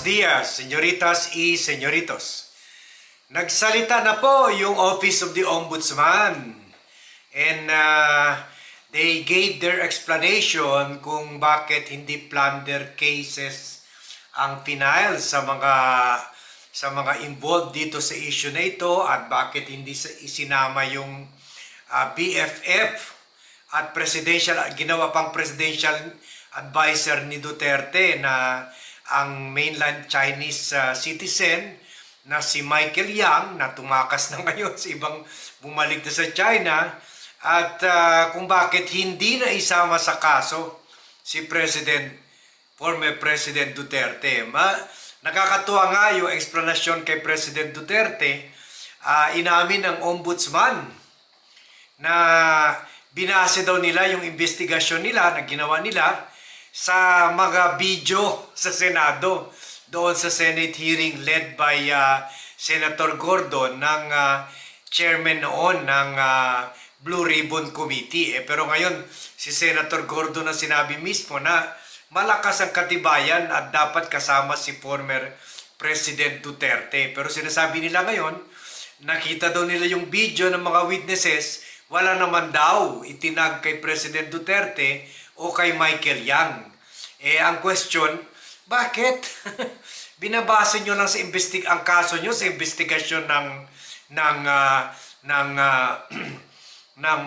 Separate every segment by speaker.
Speaker 1: Buenos dias, señoritas y señoritos. Nagsalita na po yung Office of the Ombudsman. And uh, they gave their explanation kung bakit hindi plunder cases ang final sa mga sa mga involved dito sa issue na ito at bakit hindi isinama yung uh, BFF at presidential ginawa pang presidential advisor ni Duterte na ang mainland Chinese uh, citizen na si Michael Yang na tumakas na ngayon sa ibang bumalik na sa China at uh, kung bakit hindi na isama sa kaso si President former President Duterte. Ma, nakakatuwa nga yung explanation kay President Duterte. Uh, inamin ng ombudsman na binase daw nila yung investigasyon nila na ginawa nila sa mga video sa Senado doon sa Senate hearing led by uh, Senator Gordon ng uh, chairman noon ng uh, Blue Ribbon Committee. Eh, pero ngayon, si Senator Gordon na sinabi mismo na malakas ang katibayan at dapat kasama si former President Duterte. Pero sinasabi nila ngayon, nakita daw nila yung video ng mga witnesses, wala naman daw itinag kay President Duterte o kay Michael Yang. Eh, ang question, bakit? Binabase nyo lang sa investig ang kaso nyo sa investigasyon ng ng uh, ng uh, ng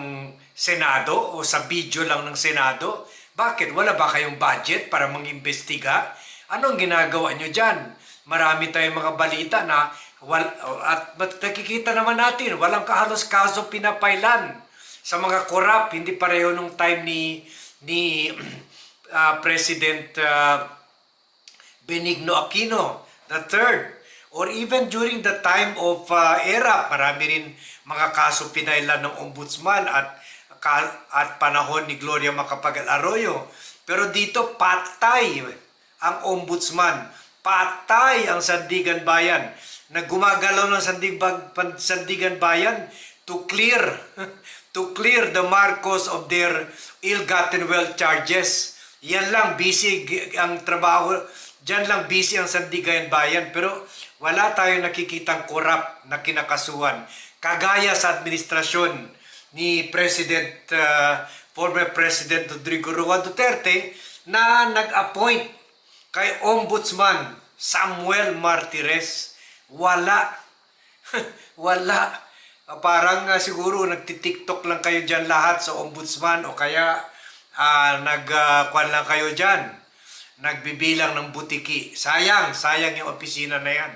Speaker 1: Senado o sa video lang ng Senado? Bakit? Wala ba kayong budget para mag-imbestiga? Anong ginagawa nyo dyan? Marami tayong mga balita na wal, at nakikita naman natin, walang kahalos kaso pinapailan sa mga korap. Hindi pareho nung time ni ni uh, President uh, Benigno Aquino third. Or even during the time of uh, ERA marami rin mga kaso pinailan ng ombudsman at at panahon ni Gloria Macapagal Arroyo. Pero dito patay ang ombudsman. Patay ang Sandigan Bayan na gumagalaw ng Sandigan, Sandigan Bayan to clear to clear the Marcos of their ill-gotten wealth charges. Yan lang, busy ang trabaho. Diyan lang busy ang Sandigayan Bayan. Pero wala tayong nakikitang korap na kinakasuhan. Kagaya sa administrasyon ni President, uh, former President Rodrigo Roa Duterte na nag-appoint kay Ombudsman Samuel Martires. Wala. wala uh, parang uh, siguro nagti-TikTok lang kayo diyan lahat sa ombudsman o kaya uh, nagkuan uh, lang kayo diyan. Nagbibilang ng butiki. Sayang, sayang yung opisina na yan.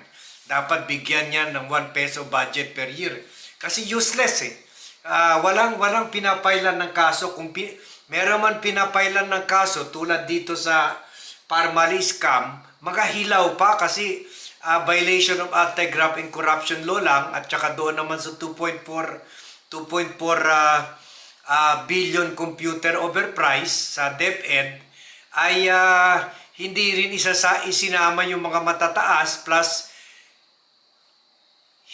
Speaker 1: Dapat bigyan niyan ng 1 peso budget per year. Kasi useless eh. Uh, walang walang pinapailan ng kaso kung pi- meron man pinapailan ng kaso tulad dito sa Parmali scam, magahilaw pa kasi uh, violation of anti-graft and corruption law lang at saka doon naman sa 2.4 2.4 uh, uh, billion computer overprice sa DepEd ay uh, hindi rin isa sa isinama yung mga matataas plus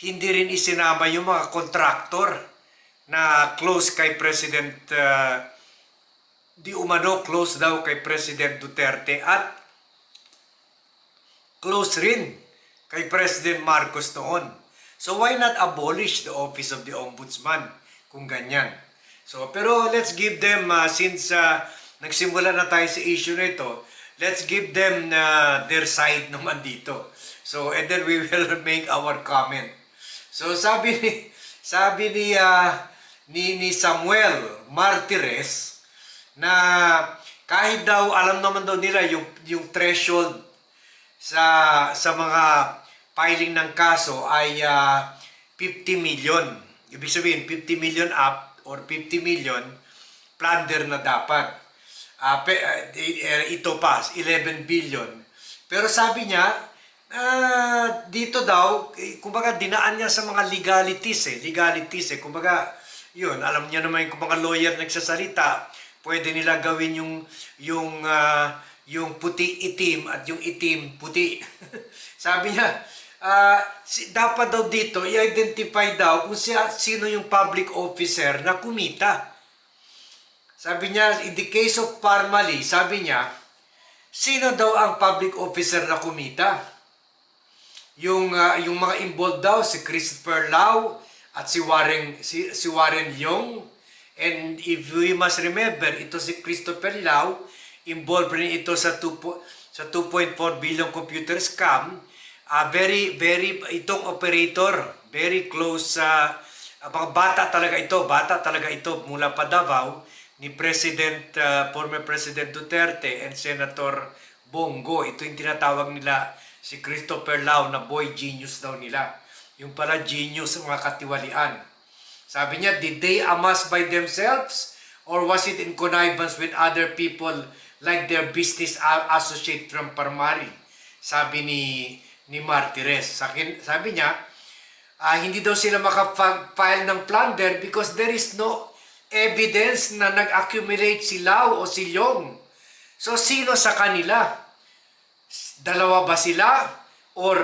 Speaker 1: hindi rin isinama yung mga kontraktor na close kay President uh, di umano close daw kay President Duterte at close rin kay President Marcos noon. So why not abolish the office of the ombudsman kung ganyan? So pero let's give them uh, since uh, nagsimula na tayo sa issue na ito, let's give them uh, their side naman dito. So and then we will make our comment. So sabi ni sabi ni uh, ni, ni Samuel Martires na kahit daw alam naman daw nila yung yung threshold sa sa mga filing ng kaso ay uh, ah, 50 million. Ibig sabihin, 50 million up or 50 million plunder na dapat. Uh, ito pa, 11 billion. Pero sabi niya, uh, dito daw, eh, kumbaga dinaan niya sa mga legalities eh. Legalities eh. Kumbaga, yun, alam niya naman kung mga lawyer nagsasalita, pwede nila gawin yung, yung, uh, yung puti itim at yung itim puti. sabi niya, uh, si, dapat daw dito i-identify daw kung siya, sino yung public officer na kumita. Sabi niya, in the case of Parmali, sabi niya, sino daw ang public officer na kumita? Yung ah, yung mga involved daw si Christopher Lau at si Warren si, si Warren Yong and if we must remember ito si Christopher Lau involved rin ito sa 2 po- sa 2.4 billion computer scam Ah, very very itong operator very close sa mga bata talaga ito bata talaga ito mula pa Davao ni President ah, former President Duterte and Senator Bongo. Ito yung tinatawag nila si Christopher Lau na boy genius daw nila. Yung pala genius mga katiwalian. Sabi niya did they amass by themselves or was it in connivance with other people like their business associate from Parmari? Sabi ni ni Martires sabi niya ah, hindi daw sila makapag-file ng plunder because there is no evidence na nag-accumulate si Lau o si Yong. So, sino sa kanila? Dalawa ba sila? Or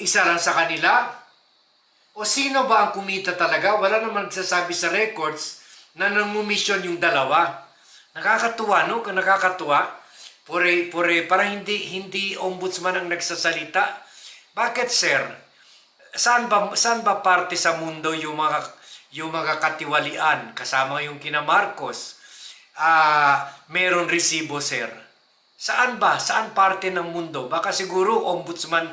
Speaker 1: isa lang sa kanila? O sino ba ang kumita talaga? Wala naman nagsasabi sa records na nangumisyon yung dalawa. Nakakatuwa, no? Nakakatuwa. Pure, pure, parang hindi, hindi ombudsman ang nagsasalita. Bakit, sir? Saan ba, saan ba parte sa mundo yung mga, yung mga katiwalian? Kasama yung kina Marcos. Ah, meron resibo, sir. Saan ba? Saan parte ng mundo? Baka siguro, ombudsman,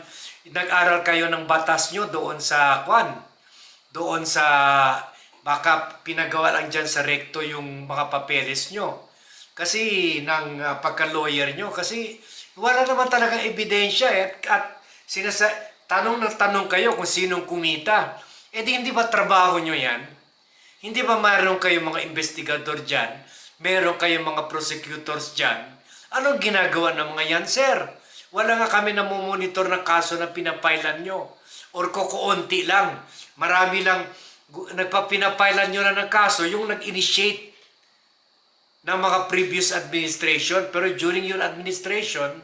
Speaker 1: nag-aral kayo ng batas nyo doon sa, kwan, doon sa, baka pinagawa lang dyan sa rekto yung mga papeles nyo. Kasi ng uh, pagka-lawyer nyo, kasi wala naman talagang ebidensya eh. At sinasa tanong na tanong kayo kung sinong kumita. Di hindi ba trabaho nyo yan? Hindi ba mayroon kayong mga investigador dyan? Meron kayong mga prosecutors dyan? Anong ginagawa ng mga yan, sir? Wala nga kami namumonitor ng kaso na pinapailan nyo. Or kukuunti lang. Marami lang nagpapinapailan nyo lang ng kaso yung nag-initiate ng mga previous administration. Pero during your administration,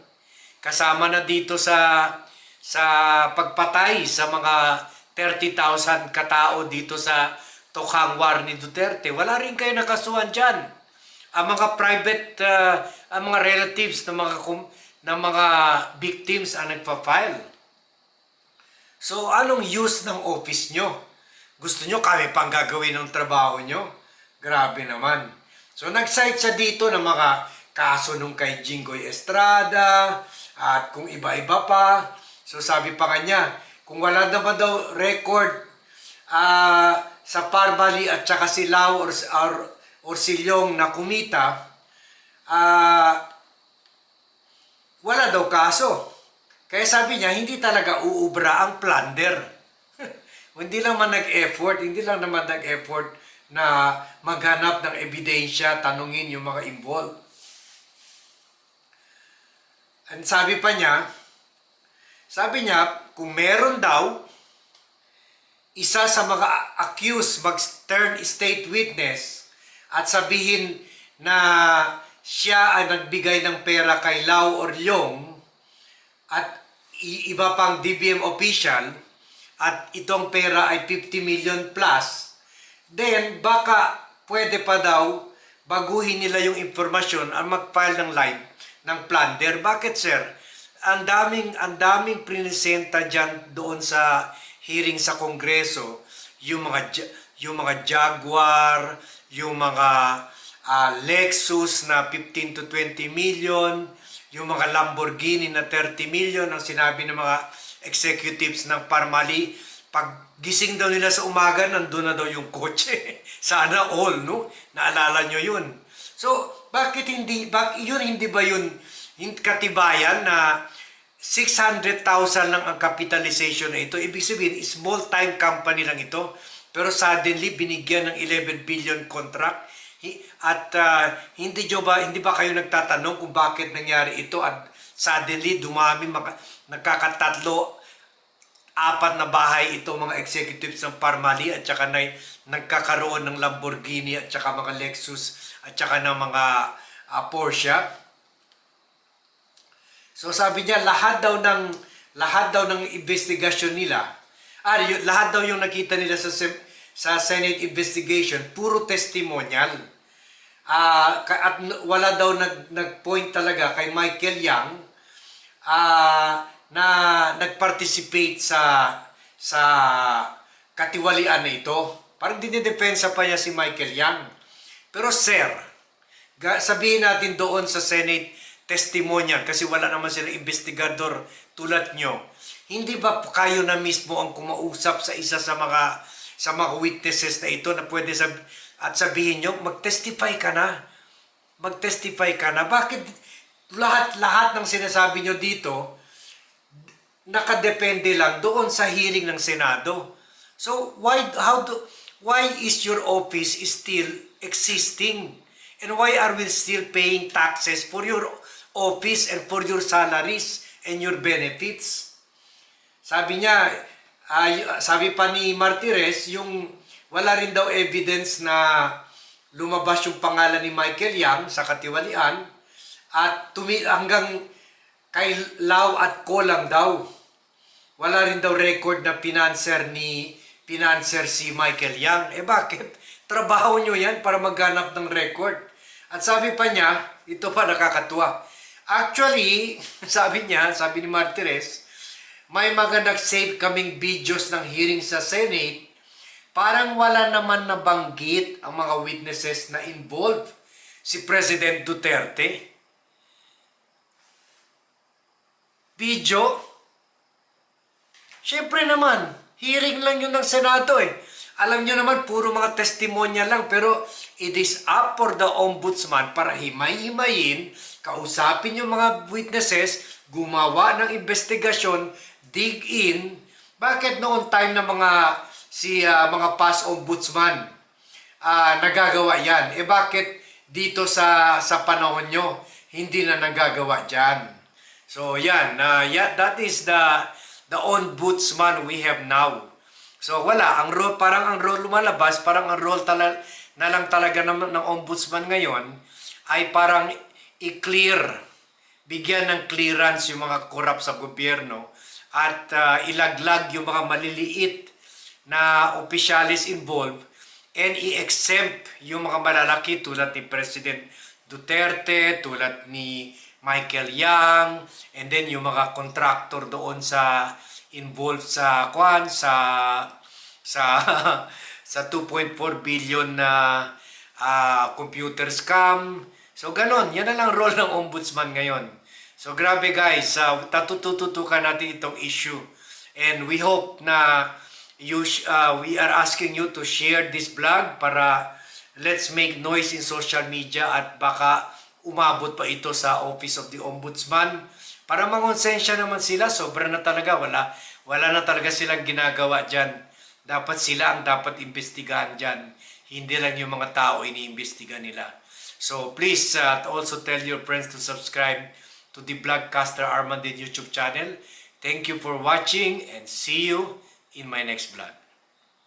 Speaker 1: kasama na dito sa sa pagpatay sa mga 30,000 katao dito sa Tokhangwar ni Duterte. Wala rin kayo nakasuhan dyan. Ang mga private, uh, ang mga relatives ng mga, ng mga victims ang nagpa-file. So, anong use ng office nyo? Gusto nyo kami pang gagawin ng trabaho nyo? Grabe naman. So, nag-cite siya dito ng mga kaso nung kay Jinggoy Estrada at kung iba-iba pa. So, sabi pa kanya, kung wala naman daw record ah, sa Parmali at saka si Lau or, or, or si Leong na kumita, ah, wala daw kaso. Kaya sabi niya, hindi talaga uubra ang plunder. hindi lang man nag-effort, hindi lang naman nag-effort na maghanap ng ebidensya, tanungin yung mga involved. And sabi pa niya, sabi niya, kung meron daw, isa sa mga accused mag-turn state witness at sabihin na siya ay nagbigay ng pera kay Lau or Leong at iba pang DBM official at itong pera ay 50 million plus, then baka pwede pa daw baguhin nila yung informasyon at mag-file ng live ng plunder. Bakit sir? Ang daming ang daming prinisenta diyan doon sa hearing sa Kongreso, yung mga yung mga Jaguar, yung mga ah, Lexus na 15 to 20 million, yung mga Lamborghini na 30 million ang sinabi ng mga executives ng Parmali pag gising daw nila sa umaga nandun na daw yung kotse. Sana all no? Naalala nyo yun. So bakit hindi bak yun hindi ba yun katibayan na 600,000 lang ang capitalization na ito? Ibig sabihin small time company lang ito. Pero suddenly binigyan ng 11 billion contract. At ah, hindi jo ba hindi ba kayo nagtatanong kung bakit nangyari ito? At suddenly dumami maka, nagkakatatlo apat na bahay ito mga executives ng Parmali at saka na, nagkakaroon ng Lamborghini at saka mga Lexus at saka ng mga ah, Porsche So sabi niya lahat daw ng lahat daw ng investigasyon nila ah yun, lahat daw yung nakita nila sa sa Senate investigation puro testimonial. ah, ka- at wala daw nag, nag-point talaga kay Michael Yang ah, na nag-participate sa sa katiwalian na ito. Parang dinidepensa pa niya si Michael Yang. Pero sir, sabihin natin doon sa Senate testimonial kasi wala naman sila investigador tulad nyo. Hindi ba kayo na mismo ang kumausap sa isa sa mga sa mga witnesses na ito na pwede sab at sabihin nyo, mag-testify ka na. Mag-testify ka na. Bakit lahat-lahat ng sinasabi nyo dito, nakadepende lang doon sa hearing ng Senado. So why how do why is your office still existing? And why are we still paying taxes for your office and for your salaries and your benefits? Sabi niya, ay, sabi pa ni Martires, yung wala rin daw evidence na lumabas yung pangalan ni Michael Yang sa katiwalian at tumi hanggang kay Lau at Ko lang daw. Wala rin daw record na financer ni financer si Michael Yang. Eh bakit? Trabaho nyo yan para maghanap ng record. At sabi pa niya, ito pa nakakatuwa. Actually, sabi niya, sabi ni Martires, may mga nag-save kaming videos ng hearing sa Senate, parang wala naman nabanggit ang mga witnesses na involved. Si President Duterte. Video? Siyempre naman, hearing lang yun ng Senado eh. Alam nyo naman, puro mga testimonya lang, pero it is up for the ombudsman para himay-himayin, kausapin yung mga witnesses, gumawa ng investigasyon, dig in. Bakit noon time na mga si ah, mga past ombudsman ah, nagagawa yan? Eh bakit dito sa sa panahon nyo hindi na nagagawa diyan? So yan, uh, yeah, that is the the ombudsman we have now. So wala, ang role parang ang role lumalabas, parang ang role tala, na lang talaga ng, ng ombudsman ngayon ay parang i-clear, bigyan ng clearance yung mga korap sa gobyerno at ah, ilaglag yung mga maliliit na opisyalis involved and i-exempt yung mga malalaki tulad ni President Duterte, tulad ni Michael Yang, and then yung mga contractor doon sa involved sa kwan sa sa sa 2.4 billion na ah, computer scam. So ganon, yan na lang role ng ombudsman ngayon. So grabe guys, uh, tatutututukan natin itong issue. And we hope na you uh, we are asking you to share this vlog para let's make noise in social media at baka umabot pa ito sa Office of the Ombudsman para mangonsensya naman sila, sobra na talaga, wala, wala na talaga silang ginagawa dyan. Dapat sila ang dapat imbestigahan dyan. Hindi lang yung mga tao iniimbestiga nila. So please uh, also tell your friends to subscribe to the Vlogcaster Armandin YouTube channel. Thank you for watching and see you in my next vlog.